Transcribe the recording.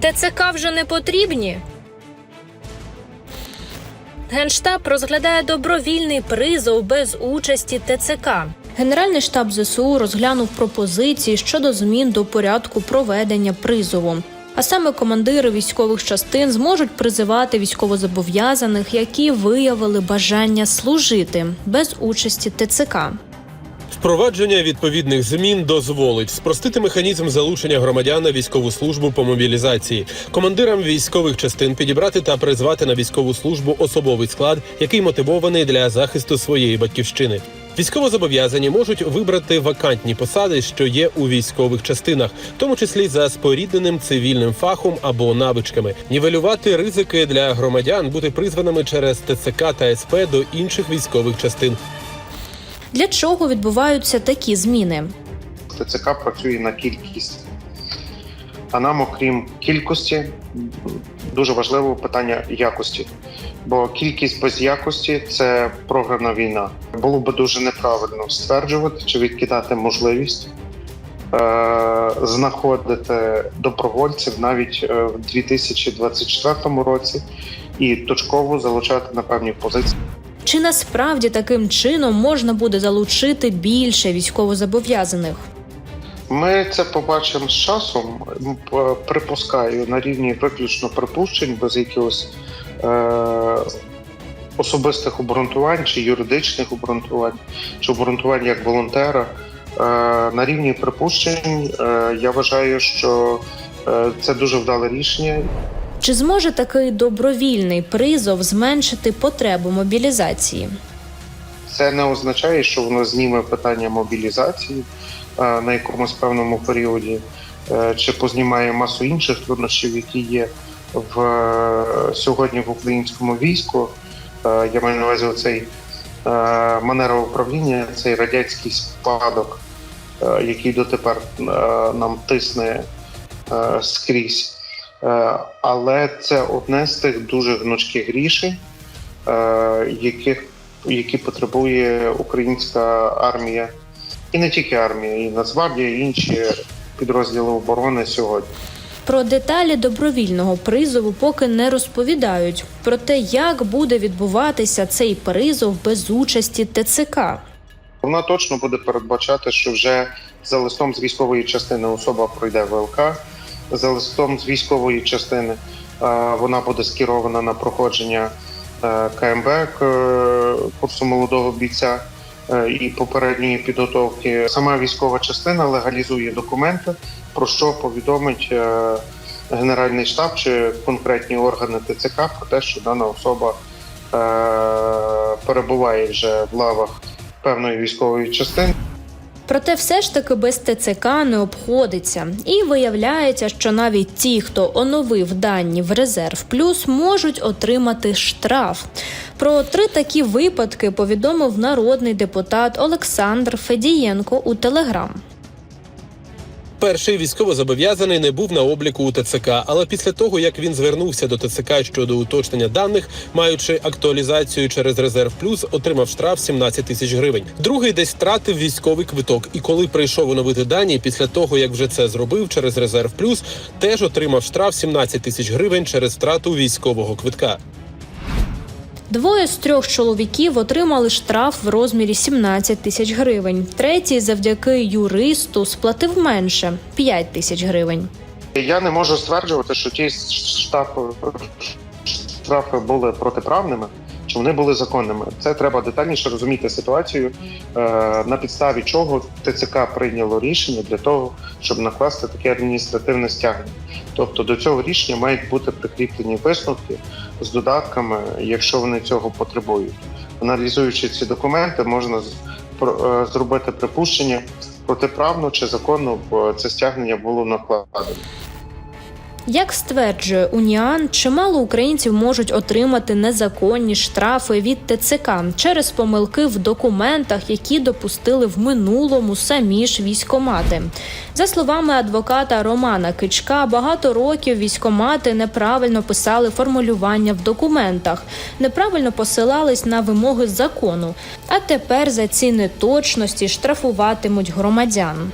ТЦК вже не потрібні. Генштаб розглядає добровільний призов без участі ТЦК. Генеральний штаб ЗСУ розглянув пропозиції щодо змін до порядку проведення призову. А саме командири військових частин зможуть призивати військовозобов'язаних, які виявили бажання служити без участі ТЦК. Впровадження відповідних змін дозволить спростити механізм залучення громадян на військову службу по мобілізації, командирам військових частин підібрати та призвати на військову службу особовий склад, який мотивований для захисту своєї батьківщини. Військовозобов'язані можуть вибрати вакантні посади, що є у військових частинах, в тому числі за спорідненим цивільним фахом або навичками, нівелювати ризики для громадян, бути призваними через ТЦК та СП до інших військових частин. Для чого відбуваються такі зміни? ТЦК працює на кількість. А нам, окрім кількості, дуже важливе питання якості. Бо кількість без якості це програна війна. Було би дуже неправильно стверджувати чи відкидати можливість е- знаходити добровольців навіть е, в 2024 році і точково залучати на певні позиції. Чи насправді таким чином можна буде залучити більше військовозобов'язаних? Ми це побачимо з часом. Припускаю на рівні виключно припущень, без якихось е- особистих обґрунтувань чи юридичних обґрунтувань, чи обґрунтувань як волонтера. Е- на рівні припущень е- я вважаю, що е- це дуже вдале рішення. Чи зможе такий добровільний призов зменшити потребу мобілізації? Це не означає, що воно зніме питання мобілізації е, на якомусь певному періоді, е, чи познімає масу інших труднощів, які є в е, сьогодні в українському війську. Я маю на увазі цей манера управління, цей радянський спадок, який дотепер нам тисне скрізь. Е, Але це одне з тих дуже гнучких рішень, е, яких які потребує українська армія, і не тільки армія, і Нацгвардія, і інші підрозділи оборони сьогодні. Про деталі добровільного призову поки не розповідають. Про те, як буде відбуватися цей призов без участі ТЦК. Вона точно буде передбачати, що вже за листом з військової частини особа пройде ВЛК, за листом з військової частини е, вона буде скерована на проходження е, КМБ е, курсу молодого бійця і попередньої підготовки. Сама військова частина легалізує документи, про що повідомить Генеральний штаб чи конкретні органи ТЦК про те, що дана особа перебуває вже в лавах певної військової частини. Проте все ж таки без ТЦК не обходиться. І виявляється, що навіть ті, хто оновив дані в резерв плюс, можуть отримати штраф. Про три такі випадки повідомив народний депутат Олександр Федієнко у Телеграм. Перший військовозобов'язаний не був на обліку у ТЦК, але після того як він звернувся до ТЦК щодо уточнення даних, маючи актуалізацію через резерв плюс, отримав штраф 17 тисяч гривень. Другий десь втратив військовий квиток, і коли прийшов оновити дані, після того як вже це зробив через резерв плюс, теж отримав штраф 17 тисяч гривень через втрату військового квитка. Двоє з трьох чоловіків отримали штраф в розмірі 17 тисяч гривень. Третій, завдяки юристу, сплатив менше 5 тисяч гривень. Я не можу стверджувати, що ті штрафи, штрафи були протиправними, чи вони були законними. Це треба детальніше розуміти ситуацію, е, на підставі чого ТЦК прийняло рішення для того, щоб накласти таке адміністративне стягнення. Тобто до цього рішення мають бути прикріплені висновки з додатками, якщо вони цього потребують. Аналізуючи ці документи, можна е, зробити припущення протиправно чи законно це стягнення було накладено. Як стверджує Уніан, чимало українців можуть отримати незаконні штрафи від ТЦК через помилки в документах, які допустили в минулому самі ж військомати. За словами адвоката Романа Кичка, багато років військомати неправильно писали формулювання в документах, неправильно посилались на вимоги закону. А тепер за ці неточності штрафуватимуть громадян.